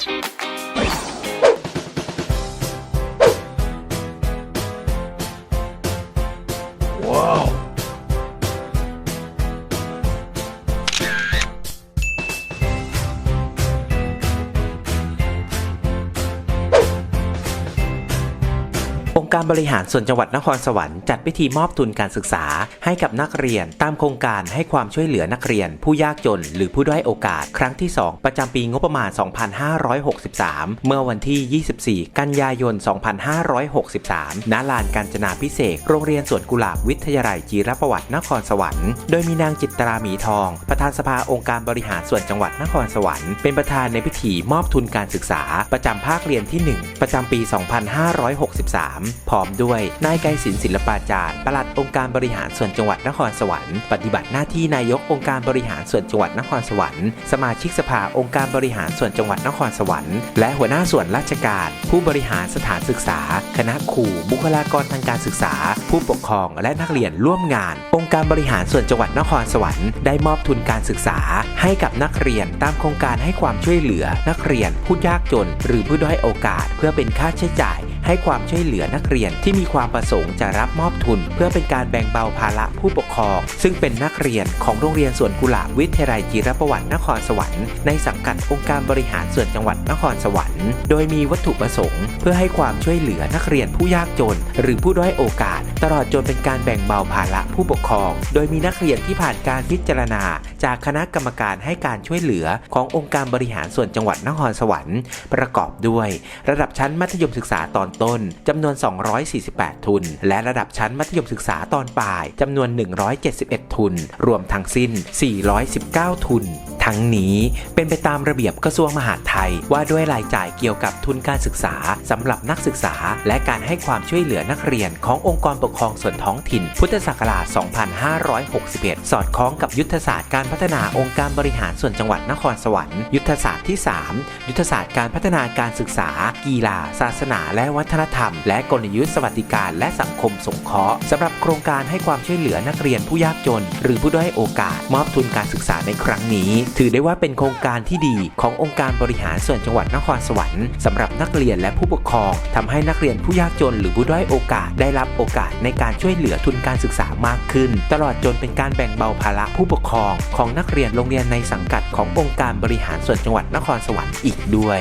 Podcast. องค์การบริหารส่วนจังหวัดนครสวรรค์จัดพิธีมอบทุนการศึกษาให้กับนักเรียน ตามโครงการให้ความช่วยเหลือนักเรียน ผู้ยากจน หรือผู้ด้อยโอกาส ครั้งที่ 2 ประจำปีงบประมาณ 2563 เมื่อวันที่ 24 กันยายน 2563 ณ ลานการจนาพิเศษ โรงเรียนสวนกุหลาบวิทยาลัยจีรประวัตินครสวรรค์ โดยมีนางจิตรามีทอง ประธานสภาองค์การบริหารส่วนจังหวัดนครสวรรค์ เป็นประธานในพิธีมอบทุนการศึกษา ประจำภาคเรียนที่ 1 ประจำปี 2563พร้อมด้วย นายไกรศิลป์ศิลปาจารย์ปลัดองค์การบริหารส่วนจังหวัดนครสวรรค์ ปฏิบัติหน้าที่นายกองค์การบริหารส่วนจังหวัดนครสวรรค์ สมาชิกสภาองค์การบริหารส่วนจังหวัดนครสวรรค์ และหัวหน้าส่วนราชการ ผู้บริหารสถานศึกษา คณะครูบุคลากรทางการศึกษา ผู้ปกครองและนักเรียนร่วมงาน องค์การบริหารส่วนจังหวัดนครสวรรค์ได้มอบทุนการศึกษา ให้กับนักเรียนตามโครงการให้ความช่วยเหลือ นักเรียนผู้ยากจน หรือผู้ด้อยโอกาส เพื่อเป็นค่าใช้จ่าย ให้ความช่วยเหลือนักเรียนที่มีความประสงค์จะรับมอบทุน เพื่อเป็นการแบ่งเบาภาระผู้ปกครอง ซึ่งเป็นนักเรียนของโรงเรียนสวนกุหลาบวิทยาลัยจีรประวัตินครสวรรค์ในสังกัดองค์การบริหารส่วนจังหวัดนครสวรรค์ โดยมีวัตถุประสงค์ เพื่อให้ความช่วยเหลือนักเรียนผู้ยากจน หรือผู้ด้อยโอกาส ตลอดจนเป็นการแบ่งเบาภาระผู้ปกครอง โดยมีนักเรียนที่ผ่านการพิจารณา จากคณะกรรมการให้การช่วยเหลือขององค์การบริหารส่วนจังหวัดนครสวรรค์ ประกอบด้วย ระดับชั้นมัธยมศึกษาตอนต้นจำนวน 248 ทุน และระดับชั้นมัธยมศึกษาตอนปลายจำนวน 171 ทุน รวมทั้งสิ้น 419 ทุน ทั้งนี้เป็นไปตามระเบียบกระทรวงมหาดไทย ว่าด้วยรายจ่ายเกี่ยวกับทุนการศึกษาสำหรับนักศึกษา และการให้ความช่วยเหลือนักเรียนขององค์กรปกครองส่วนท้องถิ่น พุทธศักราช 2561 สอดคล้องกับยุทธศาสตร์การพัฒนาองค์การบริหารส่วนจังหวัดนครสวรรค์ยุทธศาสตร์ที่ 3 ยุทธศาสตร์การพัฒนาการศึกษา กีฬา ศาสนา และวัฒนธรรม และกลยุทธ์สวัสดิการและสังคมสงเคราะห์สำหรับโครงการให้ความช่วยเหลือนักเรียนผู้ยากจน หรือผู้ด้อยโอกาสมอบทุนการศึกษาในครั้งนี้ถือได้ว่าเป็นโครงการที่ดีขององค์การบริหารส่วนจังหวัดนครสวรรค์สำหรับนักเรียนและผู้ปกครองทำให้นักเรียนผู้ยากจนหรือผู้ด้อยโอกาสได้รับโอกาสในการช่วยเหลือทุนการศึกษามากขึ้น ตลอดจนเป็นการแบ่งเบาภาระผู้ปกครอง ของนักเรียนโรงเรียนในสังกัดขององค์การบริหารส่วนจังหวัดนครสวรรค์อีกด้วย